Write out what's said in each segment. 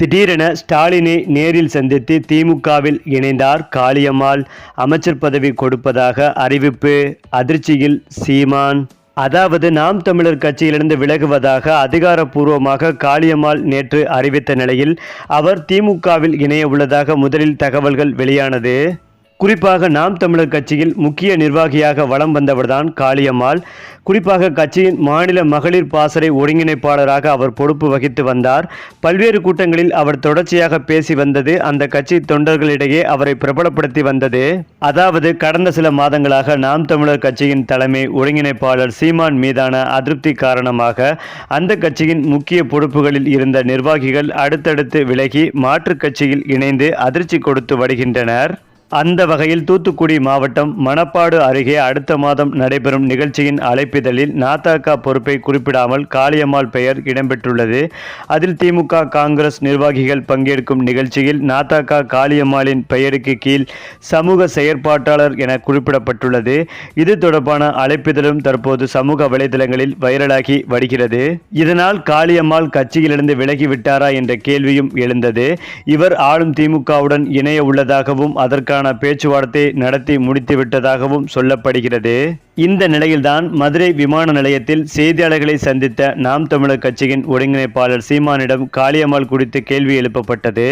திடீரென ஸ்டாலினை நேரில் சந்தித்து திமுகவில் இணைந்தார் காளியம்மாள். அமைச்சர் பதவி கொடுப்பதாக அறிவிப்பு. அதிர்ச்சியில் சீமான். அதாவது நாம் தமிழர் கட்சியிலிருந்து விலகுவதாக அதிகாரப்பூர்வமாக காளியம்மாள் நேற்று அறிவித்த நிலையில் அவர் திமுகவில் இணைய உள்ளதாக முதலில் தகவல்கள் வெளியானது. குறிப்பாக நாம் தமிழர் கட்சியில் முக்கிய நிர்வாகியாக வலம் வந்தவர்தான் காளியம்மாள். குறிப்பாக கட்சியின் மாநில மகளிர் பாசறை ஒருங்கிணைப்பாளராக அவர் பொறுப்பு வகித்து வந்தார். பல்வேறு கூட்டங்களில் அவர் தொடர்ச்சியாக பேசி வந்தது அந்த கட்சி தொண்டர்களிடையே அவரை பிரபலப்படுத்தி வந்தது. அதாவது கடந்த சில மாதங்களாக நாம் தமிழர் கட்சியின் தலைமை ஒருங்கிணைப்பாளர் சீமான் மீதான அதிருப்தி காரணமாக அந்த கட்சியின் முக்கிய பொறுப்புகளில் இருந்த நிர்வாகிகள் அடுத்தடுத்து விலகி மாற்றுக் கட்சியில் இணைந்து அதிர்ச்சி கொடுத்து வருகின்றனர். அந்த வகையில் தூத்துக்குடி மாவட்டம் மணப்பாடு அருகே அடுத்த மாதம் நடைபெறும் நிகழ்ச்சியின் அழைப்பிதழில் நாதாக்கா பொறுப்பை குறிப்பிடாமல் காளியம்மாள் பெயர் இடம்பெற்றுள்ளது. அதில் திமுக காங்கிரஸ் நிர்வாகிகள் பங்கேற்கும் நிகழ்ச்சியில் நாதக காளியம்மாளின் பெயருக்கு கீழ் சமூக செயற்பாட்டாளர் என குறிப்பிடப்பட்டுள்ளது. இது தொடர்பான அழைப்பிதழும் தற்போது சமூக வலைதளங்களில் வைரலாகி வருகிறது. இதனால் காளியம்மாள் கட்சியிலிருந்து விலகிவிட்டாரா என்ற கேள்வியும் எழுந்தது. இவர் ஆளும் திமுகவுடன் இணைய உள்ளதாகவும் அதற்கான பேச்சுவார்த்தை நடத்தி முடித்துவிட்டதாகவும் சொல்லப்படுகிறது. இந்த நிலையில்தான் மதுரை விமான நிலையத்தில் செய்தியாளர்களை சந்தித்த நாம் தமிழர் கட்சியின் ஒருங்கிணைப்பாளர் சீமானிடம் காளியம்மாள் குறித்து கேள்வி எழுப்பப்பட்டது.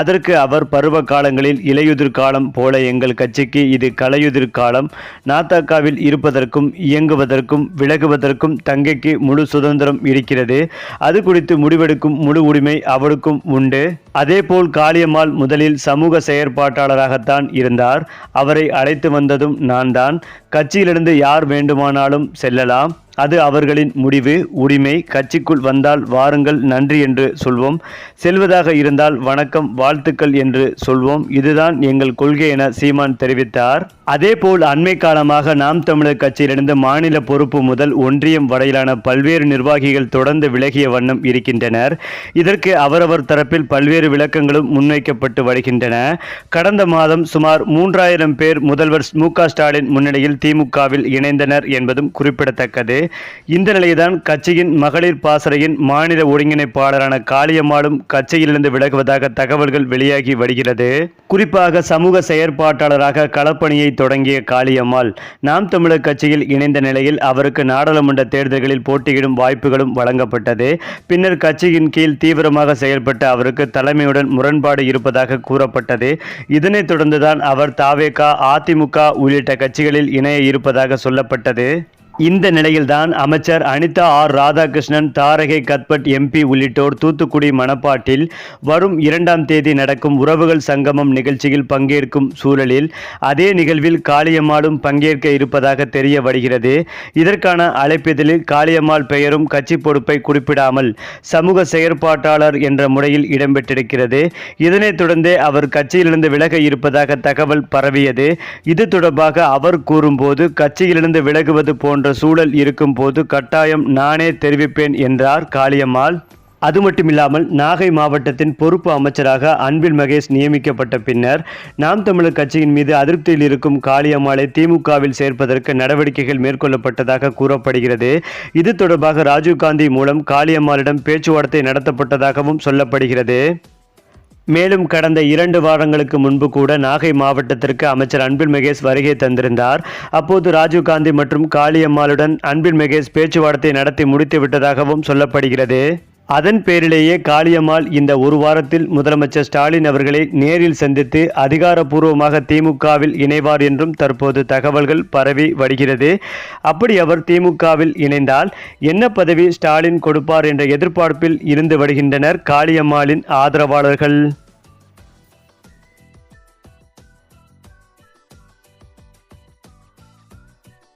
அதற்கு அவர் பருவ காலங்களில் இலையுதிர் காலம் போல எங்கள் கட்சிக்கு இது கலையுதிர் காலம். நாத்தாக்காவில் இருப்பதற்கும் இயங்குவதற்கும் விலகுவதற்கும் தங்கைக்கு முழு சுதந்திரம் இருக்கிறது. அது குறித்து முடிவெடுக்கும் முழு உரிமை அவருக்கும் உண்டு. அதேபோல் காளியம்மாள் முதலில் சமூக செயற்பாட்டாளராகத்தான் இருந்தார். அவரை அழைத்து வந்ததும் நான் தான் கட்சியிலிருந்து யார் வேண்டுமானாலும் செல்லலாம். அது அவர்களின் முடிவு உரிமை. கட்சிக்குள் வந்தால் வாருங்கள் நன்றி என்று சொல்வோம். செல்வதாக இருந்தால் வணக்கம் வாழ்த்துக்கள் என்று சொல்வோம். இதுதான் எங்கள் கொள்கை என சீமான் தெரிவித்தார். அதேபோல் அண்மை காலமாக நாம் தமிழர் கட்சியிலிருந்து மாநில பொறுப்பு முதல் ஒன்றியம் வரையிலான பல்வேறு நிர்வாகிகள் தொடர்ந்து விலகிய வண்ணம் இருக்கின்றனர். இதற்கு அவரவர் தரப்பில் பல்வேறு விளக்கங்களும் முன்வைக்கப்பட்டு வருகின்றன. கடந்த மாதம் சுமார் மூன்றாயிரம் பேர் முதல்வர் மு ஸ்டாலின் முன்னிலையில் திமுகவில் இணைந்தனர் என்பதும் குறிப்பிடத்தக்கது. இந்த நிலையில்தான் கட்சியின் மகளிர் பாசறையின் மாநில ஒருங்கிணைப்பாளரான காளியம்மாளும் கட்சியிலிருந்து விலகுவதாக தகவல்கள் வெளியாகி வருகிறது. குறிப்பாக சமூக செயற்பாட்டாளராக களப்பணியை தொடங்கிய காளியம்மாள் நாம் தமிழர் கட்சியில் இணைந்த நிலையில் அவருக்கு நாடாளுமன்ற தேர்தல்களில் போட்டியிடும் வாய்ப்புகளும் வழங்கப்பட்டது. பின்னர் கட்சியின் கீழ் தீவிரமாக செயல்பட்ட அவருக்கு தலைமையுடன் முரண்பாடு இருப்பதாக கூறப்பட்டது. இதனைத் தொடர்ந்துதான் அவர் தாவேகா அதிமுக உள்ளிட்ட கட்சிகளில் இணைய இருப்பதாக சொல்லப்பட்டது. இந்த நிலையில்தான் அமைச்சர் Anitha R Radhakrishnan Tharagai Cuthbert MP உள்ளிட்டோர் தூத்துக்குடி மணப்பாட்டில் வரும் இரண்டாம் தேதி நடக்கும் உறவுகள் சங்கமம் நிகழ்ச்சியில் பங்கேற்கும் சூழலில் அதே நிகழ்வில் காளியம்மாளும் பங்கேற்க இருப்பதாக தெரிய வருகிறது. இதற்கான அழைப்பிதழில் காளியம்மாள் பெயரும் கட்சி பொறுப்பை குறிப்பிடாமல் சமூக செயற்பாட்டாளர் என்ற முறையில் இடம்பெற்றிருக்கிறது. இதனைத் தொடர்ந்தே அவர் கட்சியிலிருந்து விலக இருப்பதாக தகவல் பரவியது. இது தொடர்பாக அவர் கூறும்போது கட்சியிலிருந்து விலகுவது போன்ற போன்ற சூழல் இருக்கும்போது கட்டாயம் நானே தெரிவிப்பேன் என்றார் காளியம்மாள். அது மட்டுமில்லாமல் நாகை மாவட்டத்தின் பொறுப்பு அமைச்சராக அன்பில் மகேஷ் நியமிக்கப்பட்ட பின்னர் நாம் தமிழர் கட்சியின் மீது அதிருப்தியில் இருக்கும் காளியம்மாளை திமுகவில் சேர்ப்பதற்கு நடவடிக்கைகள் மேற்கொள்ளப்பட்டதாக கூறப்படுகிறது. இது தொடர்பாக ராஜீவ்காந்தி மூலம் காளியம்மாளிடம் பேச்சுவார்த்தை நடத்தப்பட்டதாகவும் சொல்லப்படுகிறது. மேலும் கடந்த இரண்டு வாரங்களுக்கு முன்பு கூட நாகை மாவட்டத்திற்கு அமைச்சர் அன்பில் மகேஷ் வருகை தந்திருந்தார். அப்போது ராஜீவ்காந்தி மற்றும் காளியம்மாளுடன் அன்பில் மகேஷ் பேச்சுவார்த்தை நடத்தி முடித்து விட்டதாகவும் சொல்லப்படுகிறது. அதன் பேரிலேயே காளியம்மாள் இந்த ஒரு வாரத்தில் முதலமைச்சர் ஸ்டாலின் அவர்களை நேரில் சந்தித்து அதிகாரப்பூர்வமாக திமுகவில் இணைவார் என்றும் தற்போது தகவல்கள் பரவி வருகிறது. அப்படி அவர் திமுகவில் இணைந்தால் என்ன பதவி ஸ்டாலின் கொடுப்பார் என்ற எதிர்பார்ப்பில் இருந்து வருகின்றனர் காளியம்மாளின் ஆதரவாளர்கள்.